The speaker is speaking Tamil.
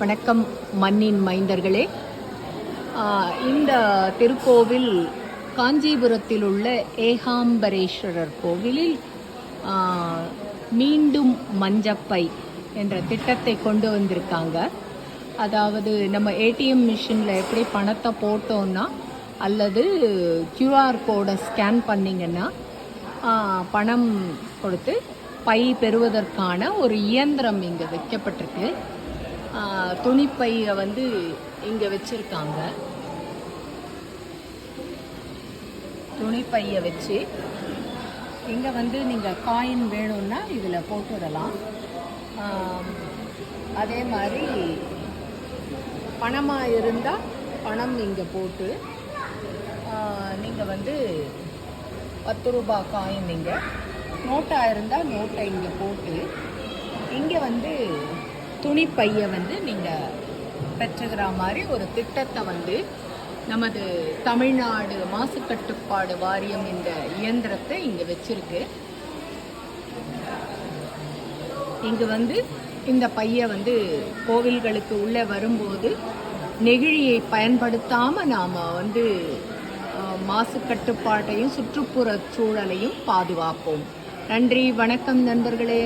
வணக்கம் மண்ணின் மைந்தர்களே. இந்த திருக்கோவில் காஞ்சிபுரத்தில் உள்ள ஏகாம்பரேஸ்வரர் கோவிலில் மீண்டும் மஞ்சப்பை என்ற திட்டத்தை கொண்டு வந்திருக்காங்க. அதாவது நம்ம ஏடிஎம் மிஷினில் எப்படி பணத்தை போட்டோம்னா அல்லது கியூஆர் கோடை ஸ்கேன் பண்ணிங்கன்னா பணம் கொடுத்து பை பெறுவதற்கான ஒரு இயந்திரம் இங்கே வைக்கப்பட்டிருக்கு. துணிப்பையை வந்து இங்கே வச்சுருக்காங்க. துணிப்பையை வச்சு இங்கே வந்து நீங்கள் காயின் வேணும்னா இதில் போட்டுடலாம். அதே மாதிரி பணமாக இருந்தால் பணம் இங்கே போட்டு நீங்கள் வந்து பத்து ரூபாய் காயின் இங்கே நோட்டாக இருந்தால் நோட்டை இங்கே போட்டு இங்கே வந்து துணி பையை வந்து நீங்கள் பெற்றுக்கிற மாதிரி ஒரு திட்டத்தை வந்து நமது தமிழ்நாடு மாசு கட்டுப்பாடு வாரியம் இந்த இயந்திரத்தை இங்கே வச்சுருக்கு. இங்கே வந்து இந்த பையை வந்து கோவில்களுக்கு உள்ளே வரும்போது நெகிழியை பயன்படுத்தாமல் நாம் வந்து மாசு கட்டுப்பாட்டையும் சுற்றுப்புற சூழலையும் பாதுகாப்போம். நன்றி வணக்கம் நண்பர்களே.